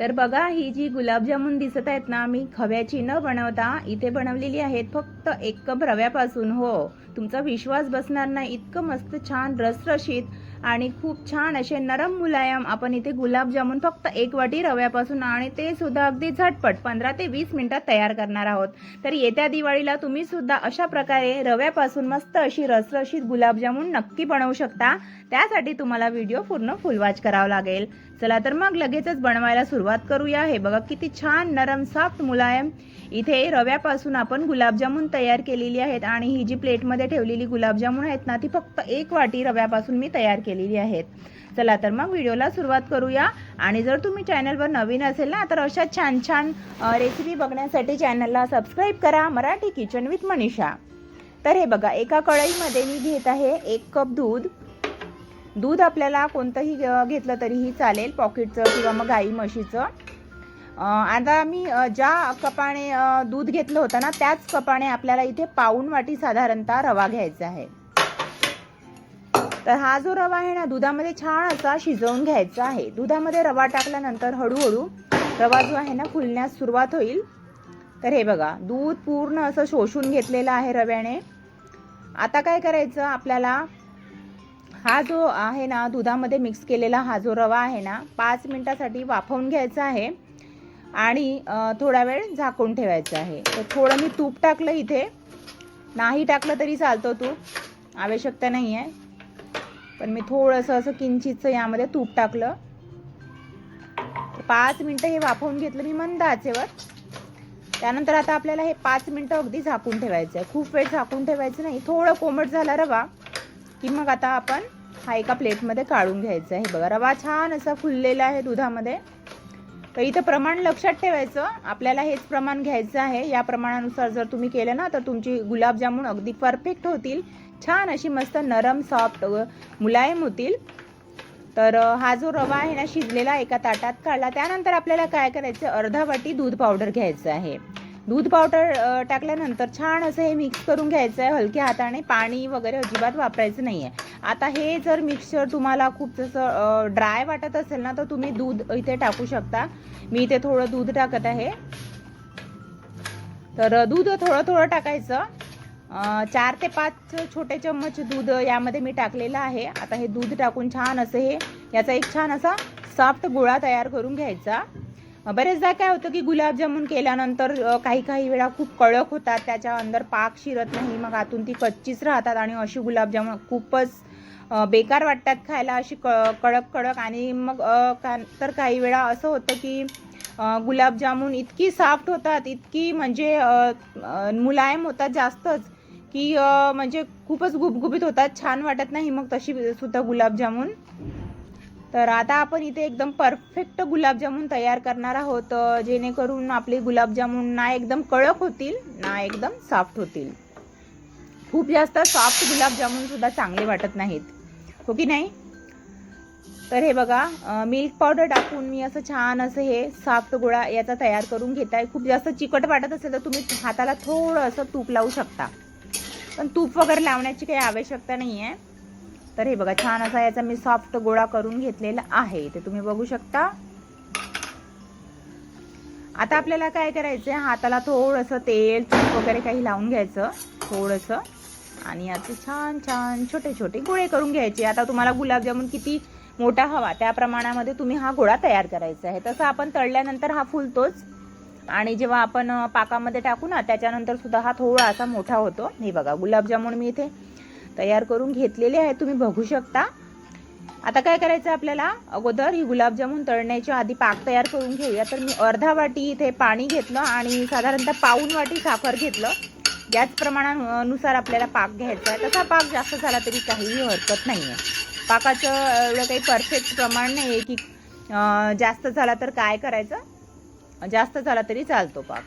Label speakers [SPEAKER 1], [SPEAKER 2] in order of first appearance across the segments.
[SPEAKER 1] तर बघा ही जी गुलाबजामुन दिसत आहेत ना मी खव्याची न बनवता इथे बनवलेली आहेत फक्त एक कप रव्यापासून हो. तुमचा विश्वास बसणार नाही इतकं मस्त छान रसरशीत आणि खूप छान असे नरम मुलायम आपण इथे गुलाबजामुन फक्त एक वाटी रव्यापासून आणि ते सुद्धा अगदी झटपट पंधरा ते वीस मिनिटात तयार करणार आहोत. तर येत्या दिवाळीला तुम्ही सुद्धा अशा प्रकारे रव्यापासून मस्त अशी रसरशीत गुलाबजामुन नक्की बनवू शकता. त्यासाठी तुम्हाला व्हिडिओ पूर्ण फुलवाच करावा लागेल. चला तर मग लगेचच बनवायला सुरुवात करूया. हे बघा किती छान नरम सॉफ्ट मुलायम. इथे रव्यापासून आपण गुलाबजामुन तयार केलेली आहेत आणि ही जी प्लेटमध्ये ठेवलेली गुलाबजामुन आहेत ना ती फक्त एक वाटी रव्यापासून मी तयार केलेली आहेत. चला तर मग व्हिडिओला सुरुवात करूया. आणि जर तुम्ही चॅनलवर नवीन असेल ना तर अशा छान छान रेसिपी बघण्यासाठी चॅनलला सबस्क्राईब करा. Marathi kitchen with Manisha. तर हे बघा एका कढईमध्ये मी घेत आहे एक कप दूध. दूध आपल्याला कोणतंही घेतलं तरीही चालेल पॉकेटचं किंवा मग गाई म्हशीचं. आता मी ज्या कपाने दूध घेतलं होतं ना त्याच कपाने आपल्याला इथे पाऊण वाटी साधारणतः रवा घ्यायचा आहे. तर हा जो रवा आहे ना दुधामध्ये छान असा शिजवून घ्यायचा आहे. दुधामध्ये रवा टाकल्यानंतर हळूहळू रवा जो आहे ना फुलण्यास सुरुवात होईल. तर हे बघा दूध पूर्ण असं शोषून घेतलेलं आहे रव्याने. आता काय करायचं आपल्याला हा जो आहे ना दुधामध्ये मिक्स केलेला हा जो रवा आहे ना पाच मिनटासाठी वाफवून घ्यायचा आहे आणि थोडा वेळ झाकून ठेवायचा आहे. तर थोडं मी तूप टाकलं इथे. नाही टाकलं तरी चालतो तूप. आवश्यकता नाही आहे पण मी थोडंसं असं किंचितचं यामध्ये तूप टाकलं. पाच मिनटं हे वाफवून घेतलं मी मंद आचेवर त्यानंतर आता आपल्याला हे पाच मिनटं अगदी झाकून ठेवायचं आहे खूप वेळ झाकून ठेवायचं नाही. थोडं कोमट झाला रवा. की मग आता आपण हा एका प्लेटमध्ये काढून घ्यायचा आहे. बघा रवा छान असा फुललेला आहे दुधामध्ये. तर इथं प्रमाण लक्षात ठेवायचं. आपल्याला हेच प्रमाण घ्यायचं आहे. या प्रमाणानुसार जर तुम्ही केलं ना तर तुमची गुलाबजामुन अगदी परफेक्ट होतील. छान अशी मस्त नरम सॉफ्ट मुलायम होतील. तर हा जो रवा आहे ना शिजलेला एका ताटात काढला. त्यानंतर आपल्याला काय करायचं? अर्धा वाटी दूध पावडर घ्यायचं आहे. दूध पावडर टाकल्यानंतर छान असं हे मिक्स करून घ्यायचं आहे हलक्या हाताने पाणी वगैरे अजिबात वापरायचं नाही आहे आता हे जर मिक्सचर तुम्हाला खूप जसं ड्राय वाटत असेल ना तर तुम्ही दूध इथे टाकू शकता. मी इथे थोडं दूध टाकत आहे. तर दूध थोडं थोडं टाकायचं. चार ते पाच छोटे चम्मच दूध यामध्ये मी टाकलेलं आहे. आता हे दूध टाकून छान असं हे याचा एक छान असा सॉफ्ट गोळा तयार करून घ्यायचा. बरेचदा काय होतं की गुलाबजामुन केल्यानंतर काही काही वेळा खूप कडक होतात त्याच्या अंदर पाक शिरत नाही मग आतून ती कच्चीच राहतात आणि अशी गुलाबजामुन खूपच बेकार वाटतात खायला अशी क कडक कडक आणि मग का तर काही वेळा असं होतं की गुलाबजामून गुलाबजामुन इतकी सॉफ्ट होतात इतकी म्हणजे मुलायम होतात जास्तच की म्हणजे खूपच गुबगुबीत होतात छान वाटत नाही मग तशी सुद्धा गुलाबजामुन तर आता आपण इथे एकदम परफेक्ट गुलाबजामुन तयार करणार आहोत जेणेकरून आपले गुलाबजामुन ना एकदम कडक होतील ना एकदम सॉफ्ट होतील. खूप जास्त सॉफ्ट गुलाबजामुन सुद्धा चांगले वाटत नाहीत. हो की नाही? तर हे बघा मिल्क पावडर टाकून मी असं छान असं हे सॉफ्ट गोळा याचा तयार करून घेत आहे खूप जास्त चिकट वाटत असेल तर तुम्ही हाताला थोडं असं तूप लावू शकता. पण तूप वगैरे लावण्याची काही आवश्यकता नाही आहे तर हे बघा छान असा याचा मी सॉफ्ट गोळा करून घेतलेला आहे. ते तुम्ही बघू शकता. आता आपल्याला काय करायचं आहे हाताला थोडंसं तेल तूप वगैरे काही लावून घ्यायचं. थोडंसं. आणि याचे छान छान छोटे छोटे गोळे करून घ्यायचे. आता तुम्हाला गुलाबजामुन किती मोठा हवा त्या प्रमाणामध्ये तुम्ही हा गोळा तयार करायचा आहे. तसं आपण तळल्यानंतर हा फुलतोच. आणि जेव्हा आपण पाकामध्ये टाकू ना त्याच्यानंतर सुद्धा हा थोडा असा मोठा होतो. हे बघा गुलाबजामुन मी इथे तयार करून घेतलेले आहे. तुम्ही बघू शकता. आता काय करायचं आपल्याला? अगोदर ही गुलाबजामुन तळण्याच्या आधी पाक तयार करून घेऊया. तर मी अर्धा वाटी इथे पाणी घेतलं आणि साधारणतः पाऊन वाटी साखर घेतलं. याच प्रमाणानुसार आपल्याला पाक घ्यायचा आहे. तसा पाक जास्त झाला तरी काहीही हरकत नाही आहे पाकाचं एवढं काही परफेक्ट प्रमाण नाही आहे की जास्त झाला तर काय करायचं? जास्त झाला तरी चालतो पाक.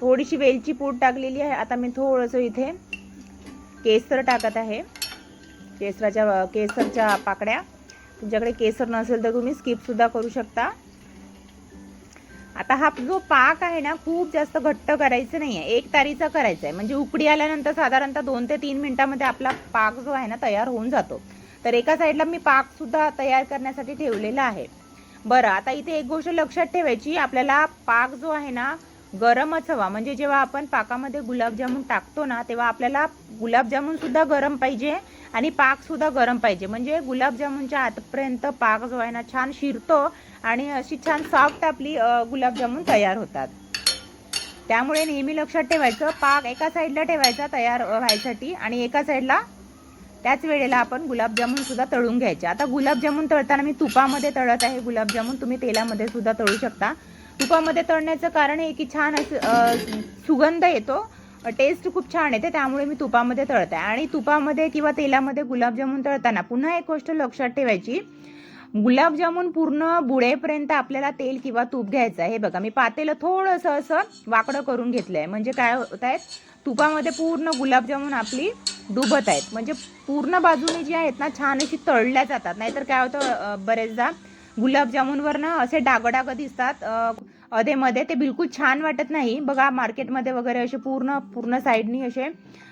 [SPEAKER 1] थोडीशी वेलची पूड टाकलेली आहे. आता मी थोडंसं इथे केसर टाकत आहे. केसराच्या केसरच्या पाकड्या तुमच्याकडे केसर नसेल तर तुम्ही स्किपसुद्धा करू शकता. आता हा जो पाक आहे ना खूप जास्त घट्ट करायचं नाही आहे एक तारीचा करायचा आहे म्हणजे उकडी आल्यानंतर साधारणतः दोन ते तीन मिनटामध्ये आपला पाक जो आहे ना तयार होऊन जातो. तर एका साईडला मी पाकसुद्धा तयार करण्यासाठी ठेवलेला आहे. बरं आता इथे एक गोष्ट लक्षात ठेवायची. आपल्याला पाक जो आहे ना गरमच हवा म्हणजे जेव्हा आपण पाकामध्ये गुलाबजामून टाकतो ना तेव्हा आपल्याला गुलाबजामुन सुद्धा गरम पाहिजे आणि पाक सुद्धा गरम पाहिजे. म्हणजे गुलाबजामुनच्या आतपर्यंत पाक जो आहे ना छान शिरतो आणि अशी छान सॉफ्ट आपली गुलाबजामून तयार होतात. त्यामुळे नेहमी लक्षात ठेवायचं पाक एका साईडला ठेवायचा तयार व्हायसाठी आणि एका साईडला त्याच वेळेला आपण गुलाबजामुन सुद्धा तळून घ्यायचे. आता गुलाबजामुन तळताना मी तुपामध्ये तळत आहे गुलाबजामुन तुम्ही तेलामध्ये सुद्धा तळू शकता. तुपामध्ये तळण्याचं कारण आहे की छान असं सुगंध येतो. टेस्ट खूप छान येते त्यामुळे मी तुपामध्ये तळत. आहे आणि तुपामध्ये किंवा तेलामध्ये गुलाबजामुन तळताना पुन्हा एक गोष्ट लक्षात ठेवायची. गुलाबजामुन पूर्ण बुडेपर्यंत आपल्याला तेल किंवा तूप घ्यायचं आहे. हे बघा मी पातेलं थोडंसं असं वाकडं करून घेतलं आहे म्हणजे काय होत आहेत? तुपामध्ये पूर्ण गुलाबजामुन आपली डुबत आहेत. म्हणजे पूर्ण बाजूने जी आहेत ना छान अशी तळल्या जातात. नाहीतर काय होतं बरेचदा गुलाबजामुनवर ना असे डागडाग दिसतात. अधेमध्ये ते बिलकुल छान वाटत नाही. बघा मार्केटमध्ये वगैरे असे पूर्ण पूर्ण साईडनी असे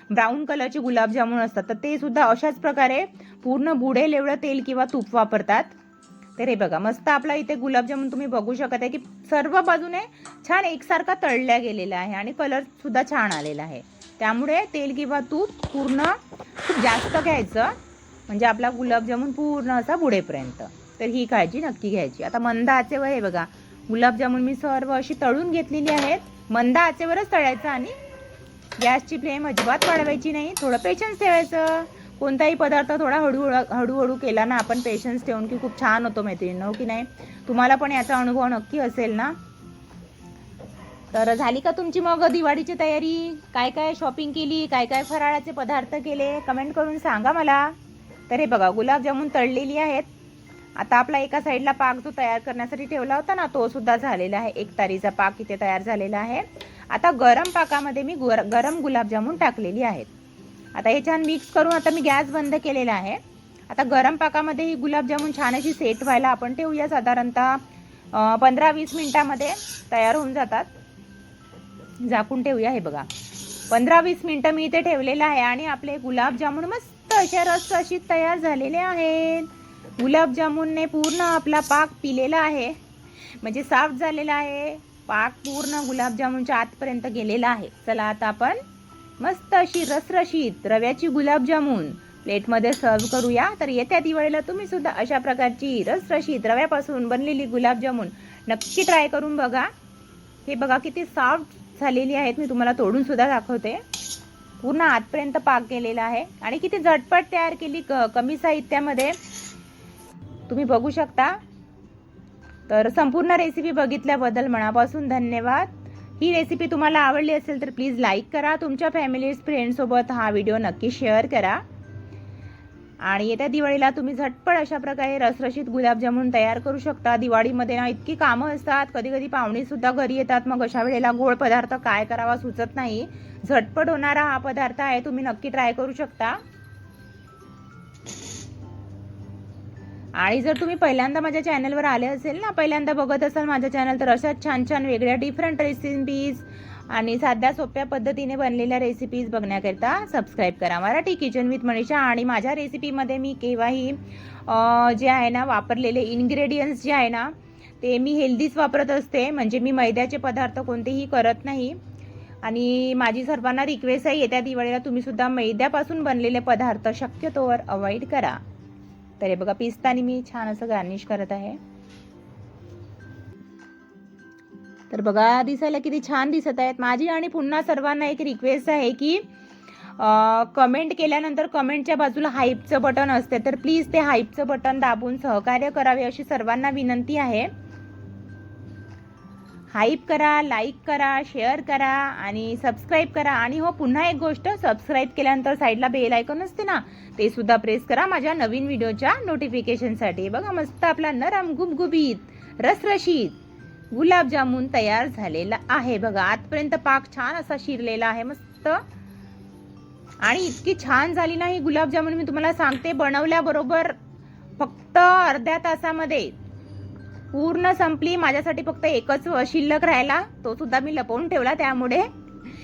[SPEAKER 1] ब्राऊन कलरचे गुलाबजामुन असतात. तर ते सुद्धा अशाच प्रकारे पूर्ण बुडेल एवढं तेल किंवा तूप वापरतात. तर हे बघा मस्त आपला इथे गुलाबजामुन तुम्ही बघू शकत आहे की सर्व बाजूने छान एकसारखा तळल्या गेलेला आहे आणि कलर सुद्धा छान आलेला आहे. त्यामुळे तेल किंवा तूप पूर्ण खूप जास्त घ्यायचं. म्हणजे आपला गुलाबजामुन पूर्ण असा बुडेपर्यंत. तर ही काळजी नक्की घ्यायची. आता मंद आचेवर हे बघा गुलाबजामुन मी सर्व अशी तळून घेतलेली आहेत. मंद आचेवरच तळायचं आणि गॅसची फ्लेम अजिबात वाढवायची नाही. थोडं पेशन्स ठेवायचं. कोणताही पदार्थ थोडा हळूहळू हळूहळू केला ना आपण पेशन्स ठेवून की खूप छान होतो मैत्रिणींनो हो की नाही? तुम्हाला पण याचा अनुभव नक्की असेल ना? तर झाली का तुमची मग दिवाळीची तयारी? काय काय शॉपिंग केली? काय काय फराळाचे पदार्थ केले? कमेंट करून सांगा मला. तर हे बघा गुलाबजामुन तळलेली आहेत. आता आपला एका साईडला पाक जो तयार करण्यासाठी ठेवला होता ना तो सुद्धा झालेला आहे. एक तारीचा पाक इथे तयार झालेला आहे. आता गरम पाकामध्ये मी गरम गुलाबजामुन टाकलेली आहेत. आता हे छान मिक्स करून आता मी गॅस बंद केलेला आहे. आता गरम पाकामध्ये ही गुलाबजामुन छान अशी सेट व्हायला आपण ठेवूया. साधारणतः पंधरा वीस मिनटामध्ये तयार होऊन जातात. झाकून ठेवूया हे बघा. पंधरा वीस मिनटं मी इथे ठेवलेलं आहे आणि आपले गुलाबजामुन मस्त अशा रस अशी तयार झालेले आहेत. गुलाबजामुनने पूर्ण आपला पाक पिलेला आहे. म्हणजे साफ झालेला आहे. पाक पूर्ण गुलाबजामुनच्या आतपर्यंत गेलेला आहे. चला आता आपण मस्त अशी रसरशीत रव्याची गुलाबजामुन प्लेटमध्ये सर्व करूया. तर येत्या दिवाळीला तुम्ही सुद्धा अशा प्रकारची रसरशीत रव्यापासून बनलेली गुलाबजामुन नक्की ट्राय करून बघा. हे बघा किती सॉफ्ट झालेली आहेत. मी तुम्हाला तोडून सुद्धा दाखवते. पूर्ण आतपर्यंत पाक गेलेला आहे. आणि किती झटपट तयार केली क कमी साहित्यामध्ये. तुम्ही बघू शकता. तर संपूर्ण रेसिपी बघितल्याबद्दल मनापासून धन्यवाद. ही रेसिपी तुम्हाला आवडली असेल तर प्लीज लाईक करा. तुमच्या फॅमिली फ्रेंडसोबत हा व्हिडिओ नक्की शेअर करा. आणि येत्या दिवाळीला तुम्ही झटपट अशा प्रकारे रसरशीत गुलाबजामुन तयार करू शकता. दिवाळीमध्ये ना इतकी कामं असतात. कधी कधी पाहुणेसुद्धा घरी येतात. मग अशा वेळेला गोड पदार्थ काय करावा सुचत नाही. झटपट होणारा हा पदार्थ आहे तुम्ही नक्की ट्राय करू शकता. आणि जर तुम्ही पहिल्यांदा माझ्या चॅनलवर आले असेल ना पहिल्यांदा बघत असाल माझ्या चॅनल तर अशाच छान छान वेगळ्या डिफरंट रेसिपीज आणि साध्या सोप्या पद्धतीने बनलेल्या रेसिपीज बघण्याकरिता सबस्क्राईब करा. मराठी किचन विथ मनीषा आणि माझ्या रेसिपीमध्ये मी केव्हाही जे आहे ना वापरलेले इन्ग्रेडियंट्स जे आहे ना ते मी हेल्दीच वापरत असते. म्हणजे मी मैद्याचे पदार्थ कोणतेही करत नाही. आणि माझी सर्वांना रिक्वेस्ट आहे येत्या दिवाळीला तुम्हीसुद्धा मैद्यापासून बनलेले पदार्थ शक्यतोवर अवॉइड करा. तर हे बघा पिस्तानी मी छान असं गार्निश करत आहे. तर बघा दिसायला किती छान दिसत आहेत. माझी आणि पुन्हा सर्वांना एक रिक्वेस्ट आहे की कमेंट केल्यानंतर कमेंटच्या बाजूला हाईपचं बटन असते. तर प्लीज ते हाईपचं बटन दाबून सहकार्य करावे अशी सर्वांना विनंती आहे. हाईप करा लाईक करा शेअर करा आणि सबस्क्राईब करा. आणि हो पुन्हा एक गोष्ट सबस्क्राईब केल्यानंतर साईडला बेल आयकॉन असते ना ते सुद्धा प्रेस करा माझ्या नवीन व्हिडिओच्या नोटिफिकेशनसाठी. बघा मस्त आपला नरम गुबगुबीत रसरशीत गुलाबजामुन तयार झालेला आहे. बघा आजपर्यंत पाक छान असा शिरलेला आहे मस्त. आणि इतकी छान झाली ना ही गुलाबजामुन मी तुम्हाला सांगते बनवल्याबरोबर फक्त अर्ध्या तासामध्ये पूर्ण संपली. माझ्यासाठी फक्त एकच शिल्लक राहिला. तो सुद्धा मी लपवून ठेवला त्यामुळे.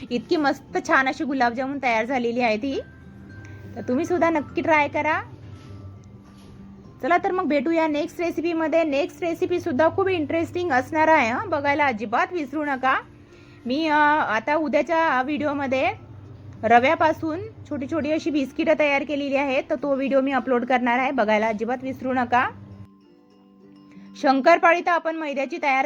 [SPEAKER 1] इतकी मस्त छान अशी गुलाबजामुन तयार झालेली आहे ती. तर तुम्ही सुद्धा नक्की ट्राय करा. चला तर मग भेटूया नेक्स्ट रेसिपीमध्ये नेक्स्ट रेसिपी सुद्धा खूप इंटरेस्टिंग असणार आहे हां. बघायला अजिबात विसरू नका. मी आता उद्याच्या व्हिडिओमध्ये रव्यापासून छोटी छोटी अशी बिस्किटं तयार केलेली आहेत. तर तो व्हिडिओ मी अपलोड करणार आहे. बघायला अजिबात विसरू नका. शंकरपाळी तर आपण मैद्याची तयार